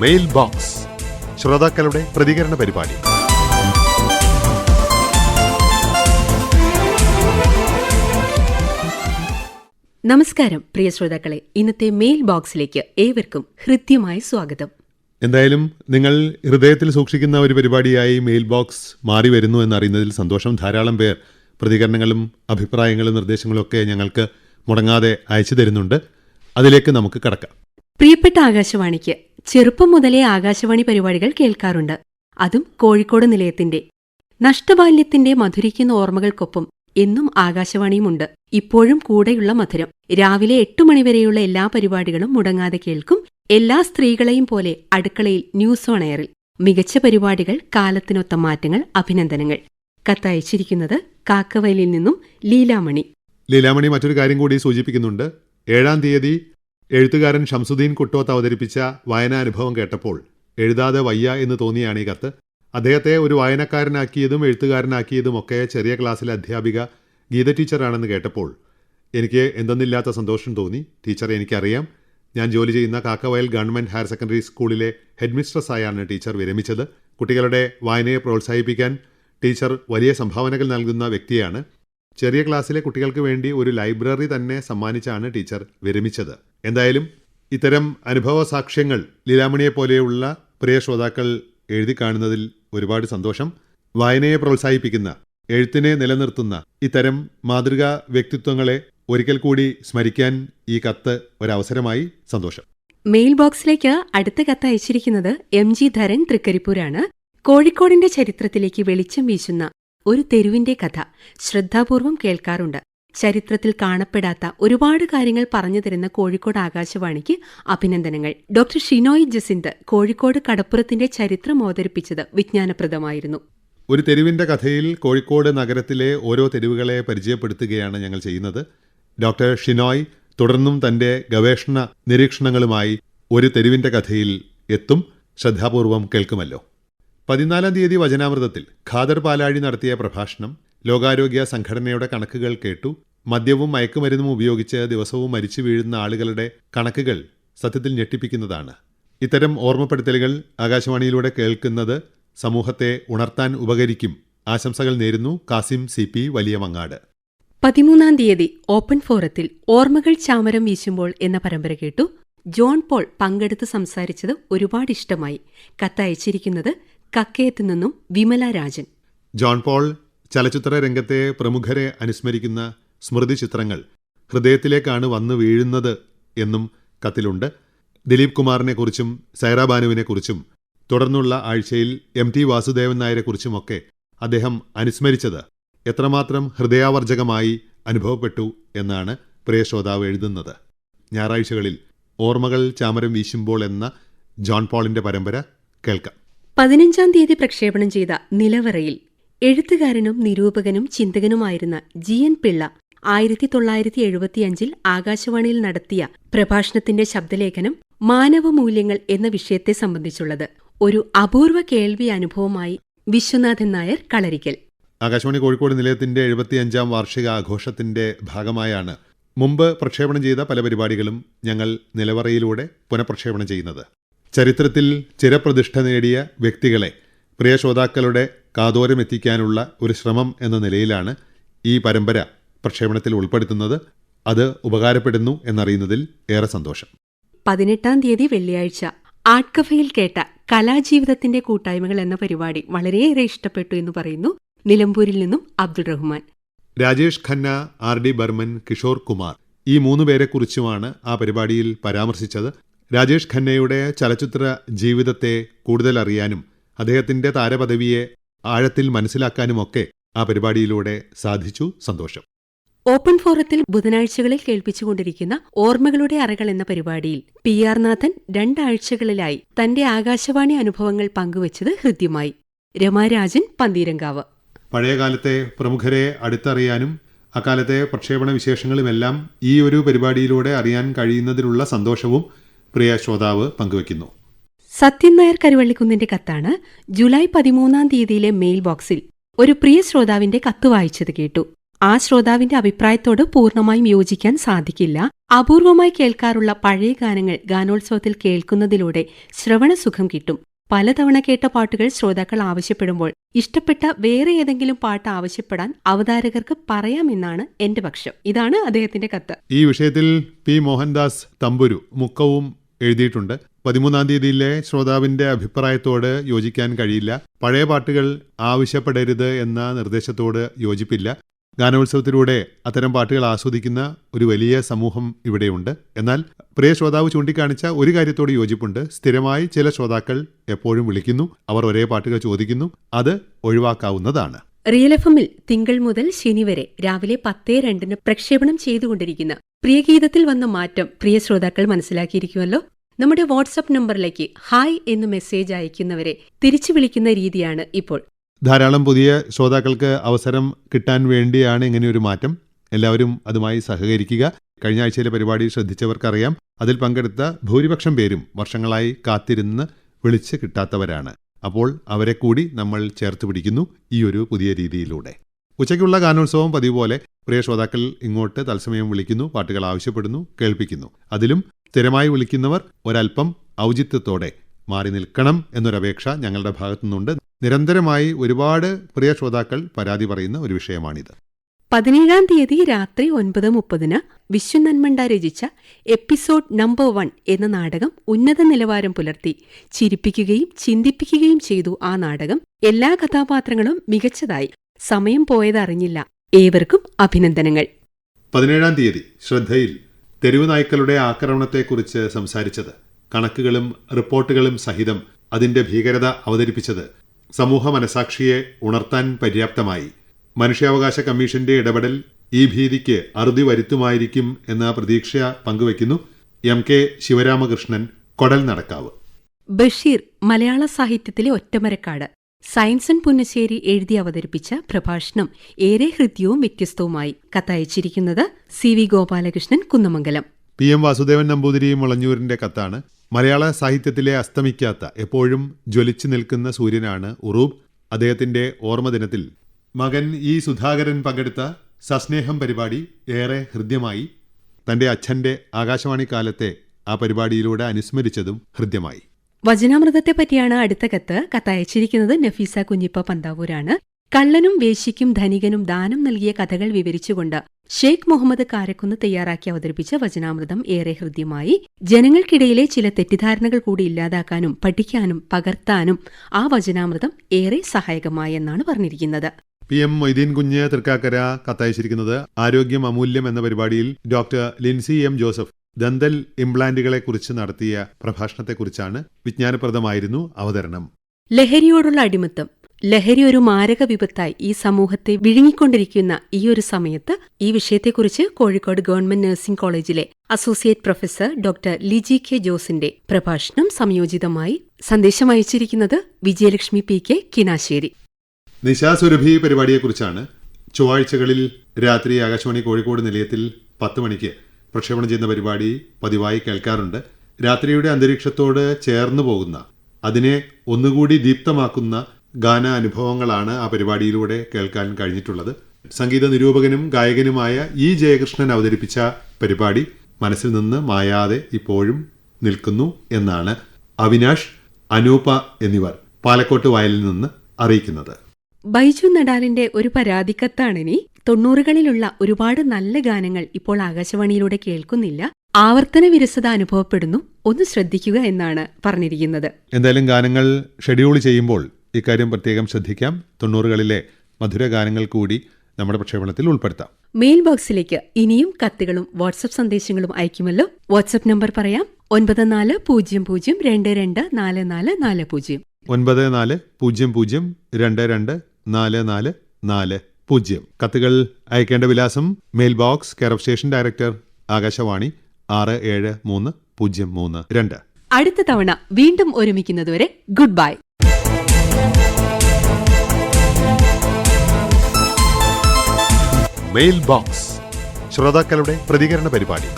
Mail box ശ്രോതാക്കളുടെ പ്രതികരണ പരിപാടി. നമസ്കാരം പ്രിയ ശ്രോതാക്കളെ. ഇന്നത്തെ മെയിൽ ബോക്സിലേക്ക് ഏവർക്കും ഹൃദ്യമായ സ്വാഗതം. എന്തായാലും നിങ്ങൾ ഹൃദയത്തിൽ സൂക്ഷിക്കുന്ന ഒരു പരിപാടിയായി മെയിൽ ബോക്സ് മാറി വരുന്നു എന്നറിയുന്നതിൽ സന്തോഷം. ധാരാളം പേർ പ്രതികരണങ്ങളും അഭിപ്രായങ്ങളും നിർദ്ദേശങ്ങളും ഒക്കെ ഞങ്ങൾക്ക് മുടങ്ങാതെ അയച്ചു തരുന്നുണ്ട്. അതിലേക്ക് നമുക്ക് കടക്കാം. പ്രിയപ്പെട്ട ആകാശവാണിക്ക് ചെറുപ്പം മുതലേ ആകാശവാണി പരിപാടികൾ കേൾക്കാറുണ്ട്. അതും കോഴിക്കോട് നിലയത്തിന്റെ. നഷ്ടബാല്യത്തിന്റെ മധുരിക്കുന്ന ഓർമ്മകൾക്കൊപ്പം എന്നും ആകാശവാണിയുമുണ്ട്. ഇപ്പോഴും കൂടെയുള്ള മധുരം. രാവിലെ എട്ടു മണിവരെയുള്ള എല്ലാ പരിപാടികളും മുടങ്ങാതെ കേൾക്കും. എല്ലാ സ്ത്രീകളെയും പോലെ അടുക്കളയിൽ ന്യൂസ് ഓൺ എയറിൽ. മികച്ച പരിപാടികൾ കാലത്തിനൊത്ത മാറ്റങ്ങൾ അഭിനന്ദനങ്ങൾ. കത്തയച്ചിരിക്കുന്നത് കാക്കവയലിൽ നിന്നും ലീലാമണി. ലീലാമണി മറ്റൊരു കാര്യം കൂടി സൂചിപ്പിക്കുന്നുണ്ട്. ഏഴാം തീയതി എഴുത്തുകാരൻ ഷംസുദ്ദീൻ കുട്ടോത്ത് അവതരിപ്പിച്ച വായനാനുഭവം കേട്ടപ്പോൾ എഴുതാതെ വയ്യ എന്ന് തോന്നിയാണ് ഈ കത്ത്. അദ്ദേഹത്തെ ഒരു വായനക്കാരനാക്കിയതും എഴുത്തുകാരനാക്കിയതും ഒക്കെ ചെറിയ ക്ലാസ്സിലെ അധ്യാപിക ഗീത ടീച്ചറാണെന്ന് കേട്ടപ്പോൾ എനിക്ക് എന്തെന്നില്ലാത്ത സന്തോഷം തോന്നി. ടീച്ചറെ എനിക്കറിയാം. ഞാൻ ജോലി ചെയ്യുന്ന കാക്കവയൽ ഗവൺമെന്റ് ഹയർ സെക്കൻഡറി സ്കൂളിലെ ഹെഡ്മിസ്ട്രസ്സായാണ് ടീച്ചർ വിരമിച്ചത്. കുട്ടികളുടെ വായനയെ പ്രോത്സാഹിപ്പിക്കാൻ ടീച്ചർ വലിയ സംഭാവനകൾ നൽകുന്ന വ്യക്തിയാണ്. ചെറിയ ക്ലാസ്സിലെ കുട്ടികൾക്ക് വേണ്ടി ഒരു ലൈബ്രറി തന്നെ സമ്മാനിച്ചാണ് ടീച്ചർ വിരമിച്ചത്. എന്തായാലും ഇത്തരം അനുഭവ സാക്ഷ്യങ്ങൾ ലീലാമണിയെ പോലെയുള്ള പ്രിയ ശ്രോതാക്കൾ എഴുതി കാണുന്നതിൽ ഒരുപാട് സന്തോഷം. വായനയെ പ്രോത്സാഹിപ്പിക്കുന്ന എഴുത്തിനെ നിലനിർത്തുന്ന ഇത്തരം മാതൃകാ വ്യക്തിത്വങ്ങളെ ഒരിക്കൽ കൂടി സ്മരിക്കാൻ ഈ കത്ത് ഒരവസരമായി സന്തോഷം. മെയിൽ ബോക്സിലേക്ക് അടുത്ത കത്ത് അയച്ചിരിക്കുന്നത് എം ജി ധരൻ തൃക്കരിപ്പൂരാണ്. കോഴിക്കോടിന്റെ ചരിത്രത്തിലേക്ക് വെളിച്ചം വീശുന്ന ഒരു തെരുവിന്റെ കഥ ശ്രദ്ധാപൂർവം കേൾക്കാറുണ്ട്. ചരിത്രത്തിൽ കാണപ്പെടാത്ത ഒരുപാട് കാര്യങ്ങൾ പറഞ്ഞു തരുന്ന കോഴിക്കോട് ആകാശവാണിക്ക് അഭിനന്ദനങ്ങൾ. ഡോക്ടർ ഷിനോയ് ജസിന്ത് കോഴിക്കോട് കടപ്പുറത്തിന്റെ ചരിത്രം അവതരിപ്പിച്ചത് വിജ്ഞാനപ്രദമായിരുന്നു. ഒരു തെരുവിന്റെ കഥയിൽ കോഴിക്കോട് നഗരത്തിലെ ഓരോ തെരുവുകളെ പരിചയപ്പെടുത്തുകയാണ് ഞങ്ങൾ ചെയ്യുന്നത്. ഡോക്ടർ ഷിനോയ് തുടർന്നും തന്റെ ഗവേഷണ നിരീക്ഷണങ്ങളുമായി ഒരു തെരുവിന്റെ കഥയിൽ എത്തും. ശ്രദ്ധാപൂർവം കേൾക്കുമല്ലോ. പതിനാലാം തീയതി വചനാമൃതത്തിൽ ഖാദർ പാലാഴി നടത്തിയ പ്രഭാഷണം ലോകാരോഗ്യ സംഘടനയുടെ കണക്കുകൾ കേട്ടു. മദ്യവും മയക്കുമരുന്നും ഉപയോഗിച്ച് ദിവസവും മരിച്ചു വീഴുന്ന ആളുകളുടെ കണക്കുകൾ സത്യത്തിൽ ഞെട്ടിപ്പിക്കുന്നതാണ്. ഇത്തരം ഓർമ്മപ്പെടുത്തലുകൾ ആകാശവാണിയിലൂടെ കേൾക്കുന്നത് സമൂഹത്തെ ഉണർത്താൻ ഉപകരിക്കും ആശംസകൾ നേരുന്നു കാസിം സി പി വലിയ മങ്ങാട് പതിമൂന്നാം തീയതി ഓപ്പൺ ഫോറത്തിൽ ഓർമ്മകൾ ചാമരം വീശുമ്പോൾ എന്ന പരമ്പര കേട്ടു. ജോൺ പോൾ പങ്കെടുത്ത് സംസാരിച്ചത് ഒരുപാട് ഇഷ്ടമായി കത്തയച്ചിരിക്കുന്നത് കക്കയത്തു നിന്നും വിമല രാജൻ. ജോൺ പോൾ ചലച്ചിത്ര രംഗത്തെ പ്രമുഖരെ അനുസ്മരിക്കുന്ന സ്മൃതി ചിത്രങ്ങൾ ഹൃദയത്തിലേക്കാണ് വന്നു വീഴുന്നത് എന്നും കത്തിലുണ്ട്. ദിലീപ് കുമാറിനെ കുറിച്ചും സൈറ ബാനുവിനെക്കുറിച്ചും തുടർന്നുള്ള ആഴ്ചയിൽ എം ടി വാസുദേവൻ നായരെക്കുറിച്ചുമൊക്കെ അദ്ദേഹം അനുസ്മരിച്ചത് എത്രമാത്രം ഹൃദയാവർജകമായി അനുഭവപ്പെട്ടു എന്നാണ് പ്രിയ ശ്രോതാവ് എഴുതുന്നത്. ഞായറാഴ്ചകളിൽ ഓർമ്മകൾ ചാമരം വീശുമ്പോൾ എന്ന ജോൺ പോളിന്റെ പരമ്പര കേൾക്കാം. പതിനഞ്ചാം തീയതി പ്രക്ഷേപണം ചെയ്ത നിലവറയിൽ എഴുത്തുകാരനും നിരൂപകനും ചിന്തകനുമായിരുന്ന ജി എൻ പിള്ള ആയിരത്തി തൊള്ളായിരത്തി എഴുപത്തിയഞ്ചിൽ ആകാശവാണിയിൽ നടത്തിയ പ്രഭാഷണത്തിന്റെ ശബ്ദലേഖനം മാനവമൂല്യങ്ങൾ എന്ന വിഷയത്തെ സംബന്ധിച്ചുള്ളത്. ഒരു അപൂർവ കേൾവി അനുഭവമായി വിശ്വനാഥൻ നായർ കളരിക്കൽ. ആകാശവാണി കോഴിക്കോട് നിലയത്തിന്റെ എഴുപത്തിയഞ്ചാം വാർഷിക ആഘോഷത്തിന്റെ ഭാഗമായാണ് മുമ്പ് പ്രക്ഷേപണം ചെയ്ത പല പരിപാടികളും ഞങ്ങൾ നിലവറയിലൂടെ പുനഃപ്രക്ഷേപണം ചെയ്യുന്നത്. ചരിത്രത്തിൽ ചിരപ്രതിഷ്ഠ നേടിയ വ്യക്തികളെ പ്രിയ ശ്രോതാക്കളുടെ കാതോരമെത്തിക്കാനുള്ള ഒരു ശ്രമം എന്ന നിലയിലാണ് ഈ പരമ്പര പ്രക്ഷേപണത്തിൽ ഉൾപ്പെടുത്തുന്നത്. അത് ഉപകാരപ്പെടുന്നു എന്നറിയുന്നതിൽ ഏറെ സന്തോഷം. പതിനെട്ടാം തീയതി വെള്ളിയാഴ്ച ആർട്ട് കഫയിൽ കേട്ട കലാജീവിതത്തിന്റെ കൂട്ടായ്മകൾ എന്ന പരിപാടി വളരെയേറെ ഇഷ്ടപ്പെട്ടു എന്ന് പറയുന്നു നിലമ്പൂരിൽ നിന്നും അബ്ദുൾ റഹ്മാൻ. രാജേഷ് ഖന്ന ആർ ഡി ബർമൻ കിഷോർ കുമാർ ഈ മൂന്ന് പേരെക്കുറിച്ചുമാണ് ആ പരിപാടിയിൽ പരാമർശിച്ചത്. രാജേഷ് ഖന്നയുടെ ചലച്ചിത്ര ജീവിതത്തെ കൂടുതൽ അറിയാനും അദ്ദേഹത്തിന്റെ താരപദവിയെ ആഴത്തിൽ മനസ്സിലാക്കാനുമൊക്കെ ആ പരിപാടിയിലൂടെ സാധിച്ചു സന്തോഷം. ഓപ്പൺ ഫോറത്തിൽ ബുധനാഴ്ചകളിൽ കേൾപ്പിച്ചുകൊണ്ടിരിക്കുന്ന ഓർമ്മകളുടെ അറകൾ എന്ന പരിപാടിയിൽ പി ആർ നാഥൻ രണ്ടാഴ്ചകളിലായി തന്റെ ആകാശവാണി അനുഭവങ്ങൾ പങ്കുവച്ചത് ഹൃദ്യമായി. രമാരാജൻ പന്തീരങ്കാവ്. പഴയകാലത്തെ പ്രമുഖരെ അടുത്തറിയാനും അക്കാലത്തെ പ്രക്ഷേപണ വിശേഷങ്ങളുമെല്ലാം ഈ ഒരു പരിപാടിയിലൂടെ അറിയാൻ കഴിയുന്നതിലുള്ള സന്തോഷവും പ്രിയ ശ്രോതാവ് പങ്കുവയ്ക്കുന്നു. സത്യൻ നായർ കരുവള്ളിക്കുന്നിന്റെ കത്താണ് ജൂലൈ പതിമൂന്നാം തീയതിയിലെ മെയിൽ ബോക്സിൽ ഒരു പ്രിയ ശ്രോതാവിന്റെ കത്ത് വായിച്ചത് കേട്ടു. ആ ശ്രോതാവിന്റെ അഭിപ്രായത്തോട് പൂർണമായും യോജിക്കാൻ സാധിക്കില്ല. അപൂർവമായി കേൾക്കാറുള്ള പഴയ ഗാനങ്ങൾ ഗാനോത്സവത്തിൽ കേൾക്കുന്നതിലൂടെ ശ്രവണസുഖം കിട്ടും. പലതവണ കേട്ട പാട്ടുകൾ ശ്രോതാക്കൾ ആവശ്യപ്പെടുമ്പോൾ ഇഷ്ടപ്പെട്ട വേറെ ഏതെങ്കിലും പാട്ട് ആവശ്യപ്പെടാൻ അവതാരകർക്ക് പറയാമെന്നാണ് എന്റെ പക്ഷം. ഇതാണ് അദ്ദേഹത്തിന്റെ കത്ത്. ഈ വിഷയത്തിൽ പി മോഹൻദാസ് തമ്പുരു മുക്കവും എഴുതിയിട്ടുണ്ട്. പതിമൂന്നാം തീയതിയിലെ ശ്രോതാവിന്റെ അഭിപ്രായത്തോട് യോജിക്കാൻ കഴിയില്ല. പഴയ പാട്ടുകൾ ആവശ്യപ്പെടരുത് എന്ന നിർദ്ദേശത്തോട് യോജിപ്പില്ല. ഗാനോത്സവത്തിലൂടെ അത്തരം പാട്ടുകൾ ആസ്വദിക്കുന്ന ഒരു വലിയ സമൂഹം ഇവിടെയുണ്ട്. എന്നാൽ പ്രിയ ശ്രോതാവ് ചൂണ്ടിക്കാണിച്ച ഒരു കാര്യത്തോട് യോജിപ്പുണ്ട്. സ്ഥിരമായി ചില ശ്രോതാക്കൾ എപ്പോഴും വിളിക്കുന്നു. അവർ ഒരേ പാട്ടുകൾ ചോദിക്കുന്നു. അത് ഒഴിവാക്കാവുന്നതാണ്. റിയൽ എഫ് എമ്മിൽ തിങ്കൾ മുതൽ ശനി വരെ രാവിലെ പത്തേ രണ്ടിന് പ്രക്ഷേപണം ചെയ്തുകൊണ്ടിരിക്കുന്ന പ്രിയഗീതത്തിൽ വന്ന മാറ്റം പ്രിയ ശ്രോതാക്കൾ മനസ്സിലാക്കിയിരിക്കുമല്ലോ? നമ്മുടെ വാട്സപ്പ് നമ്പറിലേക്ക് ഹായ് എന്ന് മെസ്സേജ് അയക്കുന്നവരെ തിരിച്ചു വിളിക്കുന്ന രീതിയാണ് ഇപ്പോൾ. ധാരാളം പുതിയ ശ്രോതാക്കൾക്ക് അവസരം കിട്ടാൻ വേണ്ടിയാണ് ഇങ്ങനെയൊരു മാറ്റം. എല്ലാവരും അതുമായി സഹകരിക്കുക. കഴിഞ്ഞ ആഴ്ചയിലെ പരിപാടി ശ്രദ്ധിച്ചവർക്കറിയാം. അതിൽ പങ്കെടുത്ത ഭൂരിപക്ഷം പേരും വർഷങ്ങളായി കാത്തിരുന്ന് വിളിച്ച് കിട്ടാത്തവരാണ്. അപ്പോൾ അവരെ കൂടി നമ്മൾ ചേർത്ത് പിടിക്കുന്നു ഈ ഒരു പുതിയ രീതിയിലൂടെ. ഉച്ചയ്ക്കുള്ള ഗാനോത്സവം പതിവ് പോലെ പ്രിയ ശ്രോതാക്കൾ ഇങ്ങോട്ട് തത്സമയം വിളിക്കുന്നു പാട്ടുകൾ ആവശ്യപ്പെടുന്നു കേൾപ്പിക്കുന്നു. അതിലും സ്ഥിരമായി വിളിക്കുന്നവർ ഒരൽപ്പം ഔചിത്യത്തോടെ മാറി നിൽക്കണം എന്നൊരപേക്ഷ ഞങ്ങളുടെ ഭാഗത്തുനിന്നുണ്ട്. നിരന്തരമായി ഒരുപാട് പ്രിയ ശ്രോതാക്കൾ പരാതി പറയുന്ന ഒരു വിഷയമാണിത്. പതിനേഴാം തീയതി രാത്രി ഒൻപത് മുപ്പതിന് വിശ്വനന്മണ്ട രചിച്ച എപ്പിസോഡ് നമ്പർ വൺ എന്ന നാടകം ഉന്നത നിലവാരം പുലർത്തി ചിരിപ്പിക്കുകയും ചിന്തിപ്പിക്കുകയും ചെയ്തു ആ നാടകം. എല്ലാ കഥാപാത്രങ്ങളും മികച്ചതായി. സമയം പോയതറിഞ്ഞില്ല ഏവർക്കും അഭിനന്ദനങ്ങൾ. പതിനേഴാം തീയതി ശ്രദ്ധയിൽ തെരുവ് നായ്ക്കളുടെ ആക്രമണത്തെക്കുറിച്ച് സംസാരിച്ചത് കണക്കുകളും റിപ്പോർട്ടുകളും സഹിതം അതിന്റെ ഭീകരത അവതരിപ്പിച്ചത് സമൂഹ മനസാക്ഷിയെ ഉണർത്താൻ പര്യാപ്തമായി. മനുഷ്യാവകാശ കമ്മീഷന്റെ ഇടപെടൽ ഈ ഭീതിക്ക് അറുതി വരുത്തുമായിരിക്കും എന്ന പ്രതീക്ഷ പങ്കുവയ്ക്കുന്നു എം കെ ശിവരാമകൃഷ്ണൻ കൊടൽ നടക്കാവ്. ബഷീർ മലയാള സാഹിത്യത്തിലെ ഒറ്റമരക്കാട്. സയൻസൺ പുന്നശ്ശേരി എഴുതി അവതരിപ്പിച്ച പ്രഭാഷണം ഏറെ ഹൃദ്യവും വ്യത്യസ്തവുമായി കത്തയച്ചിരിക്കുന്നത് C V Gopalakrishnan Kunnamangalam. P M Vasudevan Namboothiri മുളഞ്ഞൂരിന്റെ കത്താണ് മലയാള സാഹിത്യത്തിലെ അസ്തമിക്കാത്ത എപ്പോഴും ജ്വലിച്ചു നിൽക്കുന്ന സൂര്യനാണ് ഉറൂബ്. അദ്ദേഹത്തിന്റെ ഓർമ്മ ദിനത്തിൽ മകൻ ഇ സുധാകരൻ പങ്കെടുത്ത സസ്നേഹം പരിപാടി ഏറെ ഹൃദ്യമായി. തന്റെ അച്ഛന്റെ ആകാശവാണി കാലത്തെ ആ പരിപാടിയിലൂടെ അനുസ്മരിച്ചതും ഹൃദ്യമായി. വചനാമൃതത്തെ പറ്റിയാണ് അടുത്ത കത്ത്. കത്തയച്ചിരിക്കുന്നത് നഫീസ കുഞ്ഞിപ്പ പന്താവൂരാണ്. കള്ളനും വേശ്യയ്ക്കും ധനികനും ദാനം നൽകിയ കഥകൾ വിവരിച്ചുകൊണ്ട് ഷെയ്ഖ് മുഹമ്മദ് കാരക്കുന്ന് തയ്യാറാക്കി അവതരിപ്പിച്ച വചനാമൃതം ഏറെ ഹൃദ്യമായി. ജനങ്ങൾക്കിടയിലെ ചില തെറ്റിദ്ധാരണകൾ കൂടി ഇല്ലാതാക്കാനും പഠിക്കാനും പകർത്താനും ആ വചനാമൃതം ഏറെ സഹായകമായെന്നാണ് പറഞ്ഞിരിക്കുന്നത്. പി എം മൊയ്തീൻ കുഞ്ഞ് തൃക്കാക്കര കത്തയച്ചിരിക്കുന്നത് ആരോഗ്യം അമൂല്യം എന്ന പരിപാടിയിൽ doctor Lincy M Joseph dental ഇംപ്ലാന്റുകളെ കുറിച്ച് നടത്തിയ പ്രഭാഷണത്തെക്കുറിച്ചാണ് വിജ്ഞാനപ്രദമായിരുന്നു അവതരണം. ലഹരിയോടുള്ള അടിമത്തം ലഹരി ഒരു മാരക വിപത്തായി ഈ സമൂഹത്തെ വിഴുങ്ങിക്കൊണ്ടിരിക്കുന്ന ഈ ഒരു സമയത്ത് ഈ വിഷയത്തെക്കുറിച്ച് കോഴിക്കോട് ഗവൺമെന്റ് നഴ്സിംഗ് കോളേജിലെ associate professor doctor Liji K ജോസിന്റെ പ്രഭാഷണം സംയോജിതമായി സന്ദേശം അയച്ചിരിക്കുന്നത് വിജയലക്ഷ്മി പി കെ കിനാശ്ശേരി. നിശാസുരഭി പരിപാടിയെക്കുറിച്ചാണ് ചൊവ്വാഴ്ചകളിൽ രാത്രി ആകാശവാണി കോഴിക്കോട് നിലയത്തിൽ പത്ത് മണിക്ക് പ്രക്ഷേപണം ചെയ്യുന്ന പരിപാടി പതിവായി കേൾക്കാറുണ്ട്. രാത്രിയുടെ അന്തരീക്ഷത്തോട് ചേർന്നു പോകുന്ന അതിനെ ഒന്നുകൂടി ദീപ്തമാക്കുന്ന ഗാന അനുഭവങ്ങളാണ് ആ പരിപാടിയിലൂടെ കേൾക്കാൻ കഴിഞ്ഞിട്ടുള്ളത്. സംഗീത നിരൂപകനും ഗായകനുമായ ഇ ജയകൃഷ്ണൻ അവതരിപ്പിച്ച പരിപാടി മനസ്സിൽ നിന്ന് മായാതെ ഇപ്പോഴും നിൽക്കുന്നു എന്നാണ് അവിനാഷ് അനൂപ എന്നിവർ പാലക്കോട്ട് വയലിൽ നിന്ന് അറിയിക്കുന്നത്. ബൈജു നടാലിന്റെ ഒരു പരാതിക്കത്താണിനി. തൊണ്ണൂറുകളിലുള്ള ഒരുപാട് നല്ല ഗാനങ്ങൾ ഇപ്പോൾ ആകാശവാണിയിലൂടെ കേൾക്കുന്നില്ല. ആവർത്തന വിരസത അനുഭവപ്പെടുന്നു. ഒന്ന് ശ്രദ്ധിക്കുക എന്നാണ് പറഞ്ഞിരിക്കുന്നത്. എന്തായാലും ഗാനങ്ങൾ ഷെഡ്യൂൾ ചെയ്യുമ്പോൾ ഇക്കാര്യം പ്രത്യേകം ശ്രദ്ധിക്കാം. തൊണ്ണൂറുകളിലെ മധുര ഗാനങ്ങൾ കൂടി നമ്മുടെ പ്രക്ഷേപണത്തിൽ ഉൾപ്പെടുത്താം. മെയിൽ ബോക്സിലേക്ക് ഇനിയും കത്തുകളും വാട്സപ്പ് സന്ദേശങ്ങളും അയക്കുമല്ലോ. വാട്സപ്പ് നമ്പർ പറയാം. ഒൻപത് നാല് പൂജ്യം പൂജ്യം രണ്ട് രണ്ട് നാല് നാല് നാല് പൂജ്യം. ഒൻപത് നാല് പൂജ്യം പൂജ്യം രണ്ട് രണ്ട് നാല് നാല് നാല് പൂജ്യം. കത്തുകൾ അയക്കേണ്ട വിലാസം mail box care of station director Akashvani ആറ് ഏഴ് മൂന്ന് പൂജ്യം മൂന്ന് രണ്ട്. അടുത്ത തവണ വീണ്ടും ഒരുമിക്കുന്നതുവരെ ഗുഡ് ബൈ. മെയിൽ ബോക്സ് ശ്രോതാക്കളുടെ പ്രതികരണ പരിപാടി.